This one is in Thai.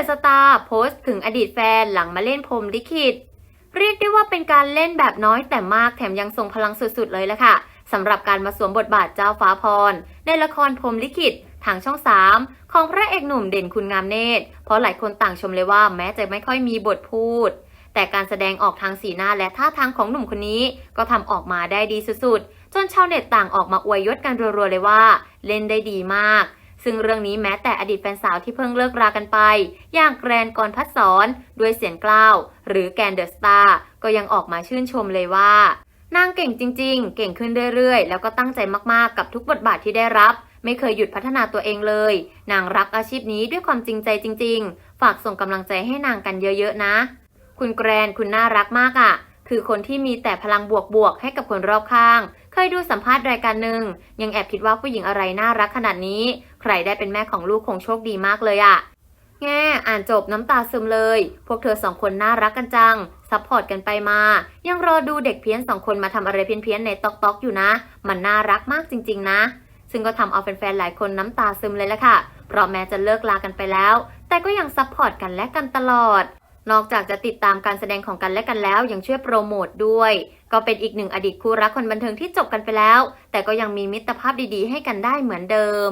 อะสตาร์โพสต์ถึงอดีตแฟนหลังมาเล่นพรมลิขิต เรียกได้ว่าเป็นการเล่นแบบน้อยแต่มากแถมยังทรงพลังสุดๆเลยละค่ะสำหรับการมาสวมบทบาทเจ้าฟ้าพร ในละครพรมลิขิตทางช่อง 3 ของพระเอกหนุ่มเด่นคุณงามเนตร เพราะหลายคนต่างชมเลยว่าแม้จะไม่ค่อยมีบทพูด แต่การแสดงออกทางสีหน้าและท่าทางของหนุ่มคนนี้ ก็ทำออกมาได้ดีสุดๆ จนชาวเน็ตต่างออกมาอวยยศกันรัวๆเลยว่า เล่นได้ดีมาก ซึ่งเรื่องนี้แม้แต่อดีตแฟนสาวที่เพิ่งเลิกรากันไป อย่างแกรนกรพัฒสอนด้วยเสียงกล้าว หรือแกนเดอะสตาร์ก็ยังออกมาชื่นชมเลยว่านางเก่งจริง ๆ เก่งขึ้นเรื่อยๆ แล้วก็ตั้งใจมากๆ กับทุกบทบาทที่ได้รับ ไม่เคยหยุดพัฒนาตัวเองเลย นางรักอาชีพนี้ด้วยความจริงใจจริง ๆ ฝากส่งกำลังใจให้นางกันเยอะๆ นะ คุณแกรนคุณน่ารักมากอะ่ะ คือคนที่มีแต่พลังบวกๆ ให้กับคนรอบข้าง ยดูสัมภาษณ์รายการหนึ่งยังแอบคิดว่าผู้หญิงอะไรน่ารักขนาดนี้ ใครได้เป็นแม่ของลูกคงโชคดีมากเลยอะ่ะแง่อ่านจบน้ำตาซึมเลย พวกเธอสองคนน่ารักกันจัง ซัพพอร์ตกันไปมา ยังรอดูเด็กเพี้ยนสองคนมาทำอะไรเพี้ยนๆในตอกตอกๆอยู่นะ มันน่ารักมากจริง ๆ นะ ซึ่งก็ทำเอาแฟนๆหลายคนน้ำตาซึมเลยละค่ะ เพราะแม้จะเลิกลากันไปแล้ว แต่ก็ยังซัพพอร์ตกันและกันตลอด นอกจากจะติดตามการแสดงของกันและกันแล้ว ยังช่วยโปรโมทด้วย ก็เป็นอีกหนึ่งอดีตคู่รักคนบันเทิงที่จบกันไปแล้ว แต่ก็ยังมีมิตรภาพดีๆ ให้กันได้เหมือนเดิม